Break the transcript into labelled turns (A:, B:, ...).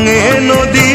A: ভাঙে নদী